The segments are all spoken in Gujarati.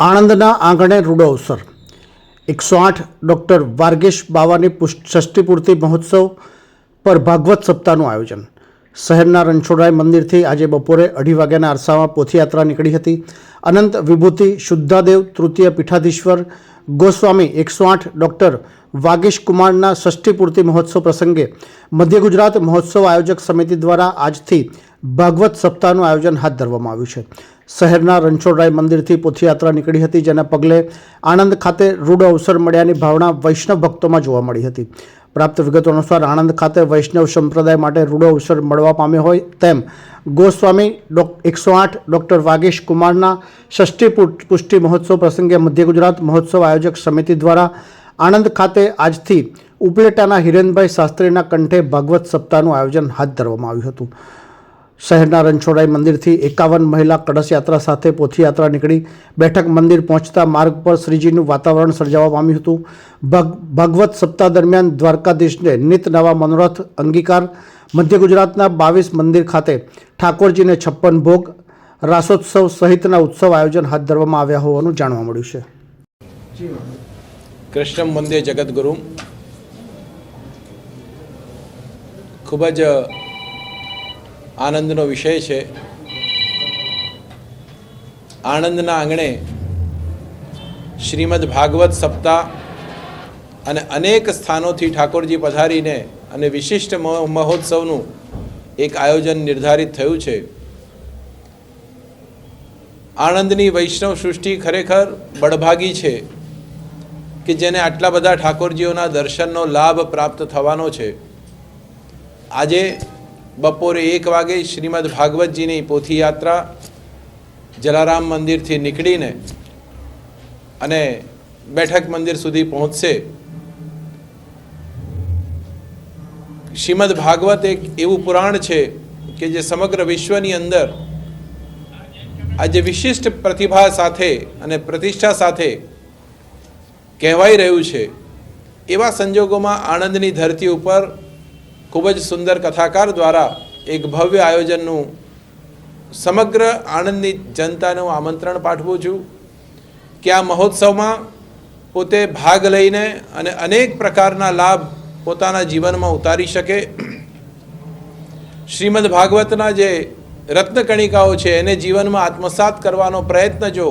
આણંદના આંગણે રૂડો અવસર. એકસો આઠ ડૉક્ટર વાર્ગેશ બાવાની પુષ્- ષષ્ઠી મહોત્સવ પર ભાગવત સપ્તાહનું આયોજન. શહેરના રણછોડરાય મંદિરથી આજે બપોરે અઢી વાગ્યાના અરસામાં પોથયાત્રા નીકળી હતી. અનંત વિભૂતિ શુદ્ધાદેવ તૃતીય પીઠાધીશ્વર ગોસ્વામી એકસો આઠ ડૉક્ટર વાગેશ કુમારના ષષ્ઠી પૂર્તિ મહોત્સવ પ્રસંગે મધ્ય ગુજરાત મહોત્સવ આયોજક સમિતિ દ્વારા આજથી ભાગવત સપ્તાહનું આયોજન હાથ ધરવામાં આવ્યું છે. શહેરના રણછોડરાય મંદિરથી પોથીયાત્રા નીકળી હતી, જેના પગલે આણંદ ખાતે રૂડો અવસર મળ્યાની ભાવના વૈષ્ણવ ભક્તોમાં જોવા મળી હતી. પ્રાપ્ત વિગતો અનુસાર, આણંદ ખાતે વૈષ્ણવ સંપ્રદાય માટે રૂડો અવસર મળવા પામ્યો હોય તેમ ગોસ્વામી ડોક એકસો આઠ ડૉક્ટર વાગેશ કુમારના ષષ્ઠી પુષ્ટિ મહોત્સવ પ્રસંગે મધ્ય ગુજરાત મહોત્સવ આયોજક સમિતિ દ્વારા આણંદ ખાતે આજથી ઉપલેટાના હિરેનભાઈ શાસ્ત્રીના કંઠે ભાગવત સપ્તાહનું આયોજન હાથ ધરવામાં આવ્યું હતું. શહેરના રણછોડાઈ મંદિરથી એકાવન મહિલા કળશ યાત્રા સાથે પોથીયાત્રા નીકળી. બેઠક મંદિર પહોંચતા માર્ગ પર શ્રીજીનું વાતાવરણ સર્જાવા પામ્યું હતું. ભગ, ભાગવત સપ્તાહ દરમિયાન દ્વારકાધીશને નિત નવા મનોરથ અંગીકાર. મધ્ય ગુજરાતના બાવીસ મંદિર ખાતે ઠાકોરજીને છપ્પન ભોગ, રાસોત્સવ સહિતના ઉત્સવ આયોજન હાથ ધરવામાં આવ્યા હોવાનું જાણવા મળ્યું છે. કૃષ્ણ મંદિર જગતગુરુ ખૂબ જ આનંદનો વિષય છે. આણંદના આંગણે શ્રીમદ ભાગવત સપ્તાહ અને અનેક સ્થાનોથી ઠાકોરજી પધારીને અને વિશિષ્ટ મહો- મહોત્સવનું એક આયોજન નિર્ધારિત થયું છે. આણંદની વૈષ્ણવ સૃષ્ટિ ખરેખર બળભાગી છે કે જેને આટલા બધા ઠાકોરજીઓના દર્શનનો લાભ પ્રાપ્ત થવાનો છે. આજે બપોરે એક વાગે શ્રીમદ ભાગવતજીની પોથીયાત્રા જલારામ મંદિરથી નીકળીને અને બેઠક મંદિર સુધી પહોંચશે. શ્રીમદ ભાગવત એક એવું પુરાણ છે કે જે સમગ્ર વિશ્વની અંદર આજે વિશિષ્ટ પ્રતિભા સાથે અને પ્રતિષ્ઠા સાથે કહેવાઈ રહ્યું છે. એવા સંજોગોમાં આણંદની ધરતી ઉપર ખૂબ જ સુંદર કથાકાર દ્વારા એક ભવ્ય આયોજનનું સમગ્ર આણંદની જનતાને હું આમંત્રણ પાઠવું છું કે આ મહોત્સવમાં પોતે ભાગ લઈને અને અનેક પ્રકારના લાભ પોતાના જીવનમાં ઉતારી શકે. શ્રીમદ ભાગવતના જે રત્નકણિકાઓ છે, એને જીવનમાં આત્મસાત કરવાનો પ્રયત્ન જો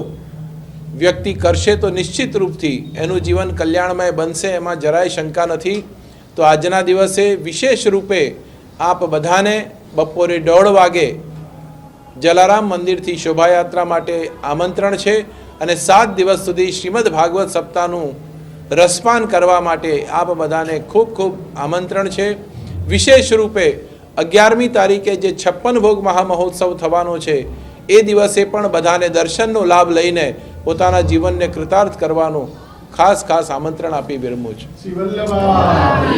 વ્યક્તિ કરશે તો નિશ્ચિત રૂપથી એનું જીવન કલ્યાણમય બનશે, એમાં જરાય શંકા નથી. તો આજના દિવસે વિશેષ રૂપે આપ બધાને બપોરે દોઢ વાગે જલારામ મંદિરથી શોભાયાત્રા માટે આમંત્રણ છે અને સાત દિવસ સુધી શ્રીમદ ભાગવત સપ્તાહનું રસપાન કરવા માટે આપ બધાને ખૂબ ખૂબ આમંત્રણ છે. વિશેષ રૂપે અગિયારમી તારીખે જે છપ્પન ભોગ મહામહોત્સવ થવાનો છે, એ દિવસે પણ બધાને દર્શનનો લાભ લઈને પોતાના જીવનને કૃતાર્થ કરવાનું ખાસ ખાસ આમંત્રણ આપી વિરમું છું શિવલ્લભા